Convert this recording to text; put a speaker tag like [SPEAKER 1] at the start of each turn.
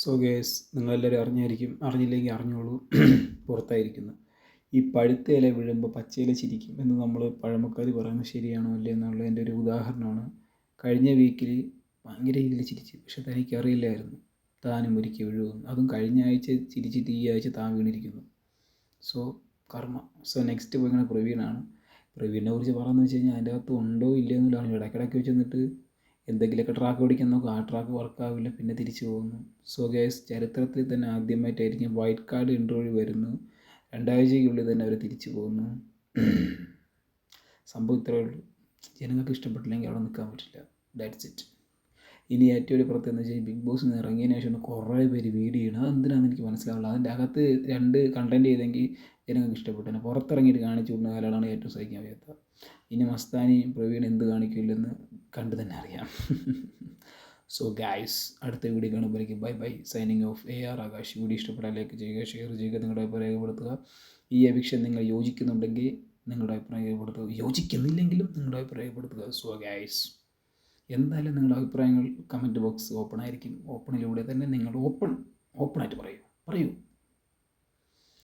[SPEAKER 1] So guys നിങ്ങളെല്ലാവരും അറിഞ്ഞായിരിക്കും അറിഞ്ഞില്ലെങ്കിൽ അറിഞ്ഞോളൂ പുറത്തായിരിക്കുന്നു. ഈ പഴുത്ത ഇല വീഴുമ്പോൾ പച്ചയില ചിരിക്കും എന്ന് നമ്മൾ പഴമക്കാർ പറയുന്നത് ശരിയാണോ അല്ലേ എന്നുള്ള എന്റെ ഒരു ഉദാഹരണമാണ്. കഴിഞ്ഞ വീക്കിൽ ഭയങ്കര രീതിയിൽ ചിരിച്ചു പക്ഷെ തനിക്ക് അറിയില്ലായിരുന്നു. താനും ഒരിക്കൽ വീഴുമെന്ന് അതും കഴിഞ്ഞ ആഴ്ച ചിരിച്ചിട്ട് ഈ ആഴ്ച താൻ വീണിരിക്കുന്നു. സോ കർമ്മ. സോ നെക്സ്റ്റ് പോയിങ്ങനെ പ്രവീണാണ്. പ്രവീണിനെ കുറിച്ച് പറയുന്നത് വെച്ച് കഴിഞ്ഞാൽ അതിന്റെ അകത്ത് ഉണ്ടോ ഇല്ലയോ എന്നുള്ളതാണ് ഇടയ്ക്കിടയ്ക്ക് വെച്ച് നിന്നിട്ട് എന്തെങ്കിലുമൊക്കെ ട്രാക്ക് പിടിക്കാൻ നോക്കും ആ ട്രാക്ക് വർക്കാവില്ല പിന്നെ തിരിച്ചു പോകുന്നു. സോ ഗേസ് ചരിത്രത്തിൽ തന്നെ ആദ്യമായിട്ടായിരിക്കും വൈറ്റ് കാർഡ് ഇന്റർവ്യൂ വരുന്നു. രണ്ടാഴ്ചയ്ക്കുള്ളിൽ തന്നെ അവർ തിരിച്ചു പോകുന്നു. സംഭവം ഇത്രയേ ഉള്ളൂ. ജനങ്ങൾക്ക് ഇഷ്ടപ്പെട്ടില്ലെങ്കിൽ അവിടെ നിൽക്കാൻ പറ്റില്ല. ദാറ്റ്സ് ഇറ്റ് ഇനി ഏറ്റവും ഒരു പ്രത്യേകത എന്ന് വെച്ചാൽ ബിഗ് ബോസ് നിന്ന് ഇറങ്ങിയതിന് ശേഷം കുറേ പേര് വീഡിയോ ചെയ്യണം. അതെന്തിനാണെന്ന് എനിക്ക് മനസ്സിലാവില്ല. അതിന്റെ അകത്ത് രണ്ട് കണ്ടന്റ് ചെയ്തെങ്കിൽ ജനങ്ങൾക്ക് ഇഷ്ടപ്പെട്ടു പുറത്തിറങ്ങിയിട്ട് കാണിച്ചു വിടുന്ന കാലമാണ് ഏറ്റവും സഹിക്കാൻ വയ്യാത്ത. ഇനി മസ്താനി പ്രവീൺ എന്ത് കാണിക്കില്ലെന്ന് കണ്ടു തന്നെ അറിയാം. സോ ഗായ്സ് അടുത്ത video കാണുമ്പോഴേക്കും bye bye signing off A R Akash video ഇഷ്ടപ്പെട്ടാൽ ലൈക്ക് ചെയ്യുക ഷെയർ ചെയ്യുക നിങ്ങളുടെ അഭിപ്രായം രേഖപ്പെടുത്തുക. ഈ അപേക്ഷ നിങ്ങൾ യോജിക്കുന്നുണ്ടെങ്കിൽ നിങ്ങളുടെ അഭിപ്രായം രേഖപ്പെടുത്തുക. യോജിക്കുന്നില്ലെങ്കിലും നിങ്ങളുടെ അഭിപ്രായം രേഖപ്പെടുത്തുക. സോ ഗായ്സ് എന്തായാലും നിങ്ങളുടെ അഭിപ്രായങ്ങൾ കമന്റ് ബോക്സ് ഓപ്പൺ ആയിരിക്കും. ഓപ്പണിലൂടെ തന്നെ നിങ്ങൾ ഓപ്പൺ ഓപ്പണായിട്ട് പറയൂ. പറയൂ.